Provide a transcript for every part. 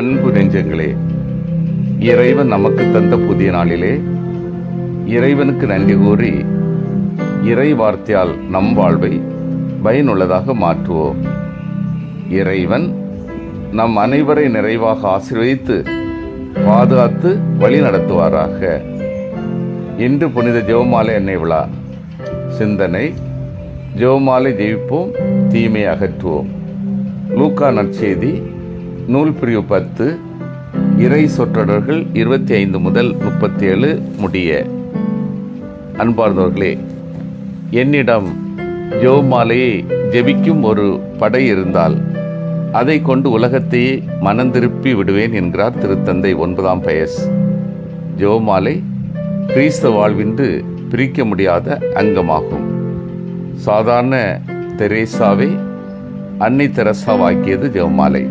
அன்பு நெஞ்சங்களே இறைவன் நமக்கு தந்த புதிய நாளிலே இறைவனுக்கு நன்றி கூறி இறை வார்த்தையால் நம் வாழ்வை பயனுள்ளதாக மாற்றுவோம். இறைவன் நம் அனைவரை நிறைவாக ஆசீர்வதித்து பாதுகாத்து வழி நடத்துவாராக. இன்று புனித ஜெவமாலை எண்ணெய் விழா. சிந்தனை ஜெவமாலை ஜெயிப்போம் தீமை அகற்றுவோம். லூக்கா நற்செய்தி நூல் பிரிவு பத்து இறை சொற்றொடர்கள் இருபத்தி ஐந்து முதல் முப்பத்தி ஏழு முடிய. அன்பார்ந்தவர்களே என்னிடம் ஜெவமாலையை ஜெபிக்கும் ஒரு படை இருந்தால் அதை கொண்டு உலகத்தையே மனந்திருப்பி விடுவேன் என்கிறார் திருத்தந்தை ஒன்பதாம் பயஸ். ஜெவமாலை கிறிஸ்தவ வாழ்வின்று பிரிக்க முடியாத அங்கமாகும். சாதாரண தெரேசாவை அன்னை தெரசாவாக்கியது ஜெவமாலை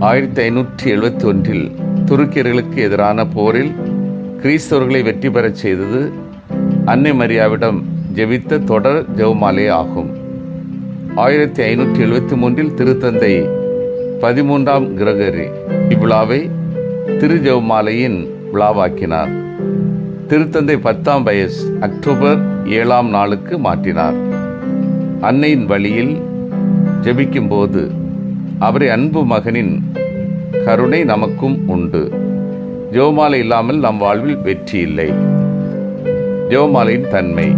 ஆயிரத்தி ஐநூற்றி எழுபத்தி ஒன்றில் துருக்கியர்களுக்கு எதிரான போரில் கிறிஸ்தவர்களை வெற்றி பெறச் செய்தது அன்னை மரியாவிடம் ஜெபித்த தொடர் ஜெவமாலே ஆகும். ஆயிரத்தி ஐநூற்றி எழுபத்தி மூன்றில் திருத்தந்தை பதிமூன்றாம் கிரகரி இவ்விழாவை திரு ஜெவமாலையின் விழாவாக்கினார். திருத்தந்தை பத்தாம் வயஸ் அக்டோபர் ஏழாம் நாளுக்கு மாற்றினார். அன்னையின் வழியில் ஜெபிக்கும்போது அவரை அன்பு மகனின் கருணை நமக்கும் உண்டு. ஜெவமாலை இல்லாமல் நம் வாழ்வில் வெற்றி இல்லை. ஜெவமாலையின் தன்மை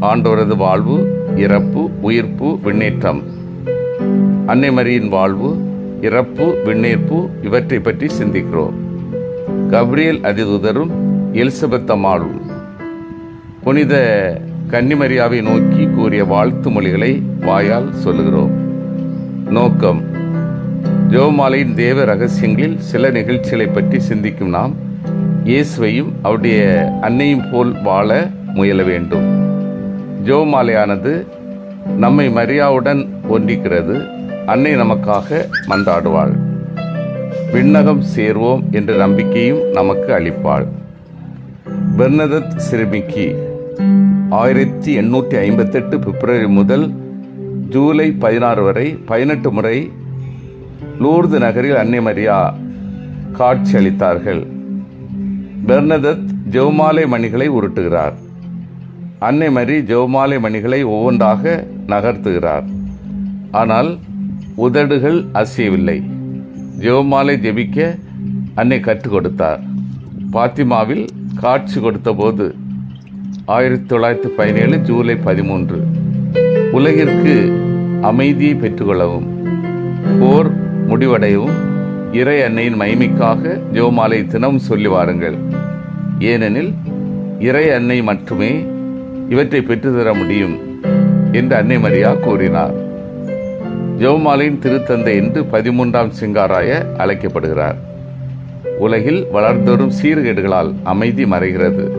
ஆண்டவரது வாழ்வு இறப்பு உயிர்ப்பு விண்ணேற்றம். அன்னை மரியின் வாழ்வு இறப்பு விண்ணேற்பு இவற்றை பற்றி சிந்திக்கிறோம். கப்ரியல் அதிதூதரும் எலிசபெத் அம்மாளும் புனித கன்னிமரியாவை நோக்கி கூறிய வாழ்த்து மொழிகளை வாயால் சொல்லுகிறோம். நோக்கம். ஜோமாலையின் தேவ ரகசியங்களில் சில நிகழ்ச்சிகளை பற்றி சிந்திக்கும் நாம் இயேசுவையும் அவருடைய அன்னையும் போல் வாழ முயல வேண்டும். ஜோமாலையானது நம்மை மரியாவுடன் ஒன்றிக்கிறது அன்னை நமக்காக மன்றாடுவாள். விண்ணகம் சேர்வோம் என்ற நம்பிக்கையும் நமக்கு அளிப்பாள். பெர்னதத் சிறுமிக்கு ஆயிரத்தி எண்ணூற்றி ஐம்பத்தெட்டு பிப்ரவரி முதல் ஜூலை பதினாறு வரை பதினெட்டு முறை லூர்து நகரில் அன்னை மரியா காட்சி அளித்தார்கள். பெர்னதத் ஜெவமாலை மணிகளை உருட்டுகிறார். அன்னை மரி ஜெவமாலை மணிகளை ஒவ்வொன்றாக நகர்த்துகிறார். ஆனால் உதடுகள் அசையவில்லை. ஜெவமாலை ஜெபிக்க அன்னை கற்றுக் கொடுத்தார். பாத்திமாவில் காட்சி கொடுத்தபோது ஆயிரத்தி தொள்ளாயிரத்தி பதினேழு ஜூலை பதிமூன்று உலகிற்கு அமைதியை பெற்றுக்கொள்ளவும் போர் முடிவடையவும் இறை அன்னையின் மகிமைக்காக ஜோமாலை தினம் சொல்லி வாருங்கள். ஏனெனில் இறை அன்னை மட்டுமே இவற்றை பெற்றுத்தர முடியும் என்று அன்னை மரியா கூறினார். ஜெவமாலையின் திருத்தந்தை என்று பதிமூன்றாம் சிங்காராய அழைக்கப்படுகிறார். உலகில் வளர்ந்தோறும் சீர்கேடுகளால் அமைதி மறைகிறது.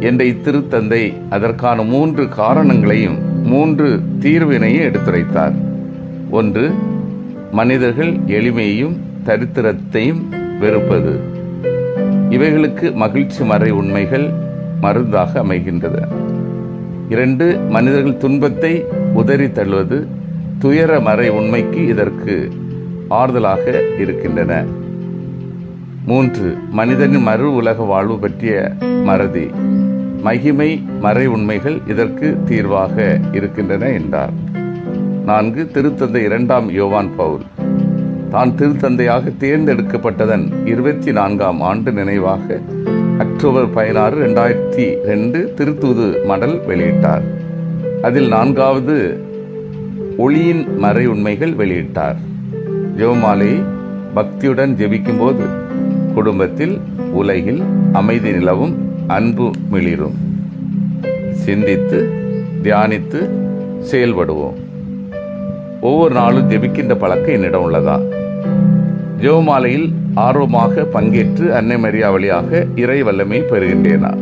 என்ற இத்திருத்தந்தை அதற்கான மூன்று காரணங்களையும் மூன்று தீர்வினையும் எடுத்துரைத்தார். ஒன்று மனிதர்கள் எளிமையையும் தரித்திரத்தையும் வெறுப்பது. இவைகளுக்கு மகிழ்ச்சி மறை உண்மைகள் மருந்தாக அமைகின்றது. இரண்டு மனிதர்கள் துன்பத்தை உதறி தள்ளுவது துயர மறை உண்மைக்கு இதற்கு ஆறுதலாக இருக்கின்றன. மூன்று மனிதனின் மறு உலக வாழ்வு பற்றிய மறதி. மகிமை மறை உண்மைகள் இதற்கு தீர்வாக இருக்கின்றன என்றார். நான்கு திருத்தந்தை இரண்டாம் யோவான் பவுல். தான் திருத்தந்தையாக தேர்ந்தெடுக்கப்பட்டதன் இருபத்தி நான்காம் ஆண்டு நினைவாக அக்டோபர் பதினாறு ரெண்டாயிரத்தி ரெண்டு திருத்தூது மடல் வெளியிட்டார். அதில் நான்காவது ஒளியின் மறை உண்மைகள் வெளியிட்டார். ஜெவமாலையை பக்தியுடன் ஜெபிக்கும்போது குடும்பத்தில் உலகில் அமைதி நிலவும் அன்பு மிளிரும். சிந்தித்து தியானித்து செயல்படுவோம். ஒவ்வொரு நாளும் ஜெபிக்கின்ற பழக்கம் என்னிடம் உள்ளதா? ஜெவமாலையில் ஆர்வமாக பங்கேற்று அன்னை மரியா வழியாக இறை வல்லமை பெறுகின்றேனா?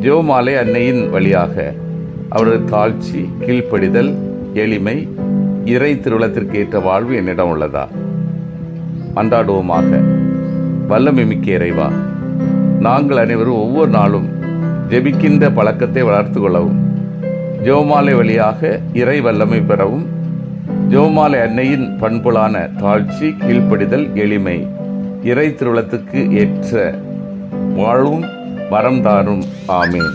ஜெவமாலை அன்னையின் வழியாக அவரது தாழ்ச்சி கீழ்ப்படிதல் எளிமை இறை திருவிழத்திற்கு ஏற்ற வாழ்வு என்னிடம் உள்ளதா? மன்றாடுவோமாக வல்லமை மிக்க இறைவா நாங்கள் அனைவரும் ஒவ்வொரு நாளும் ஜெபிக்கின்ற பழக்கத்தை வளர்த்து கொள்ளவும் ஜோமாலை வழியாக இறை வல்லமை பெறவும் ஜோமாலை அன்னையின் பண்புலான தாழ்ச்சி கீழ்ப்படிதல் எளிமை இறை திருவிழத்துக்கு ஏற்ற வாழும் வரம் தாரும். ஆமீன்.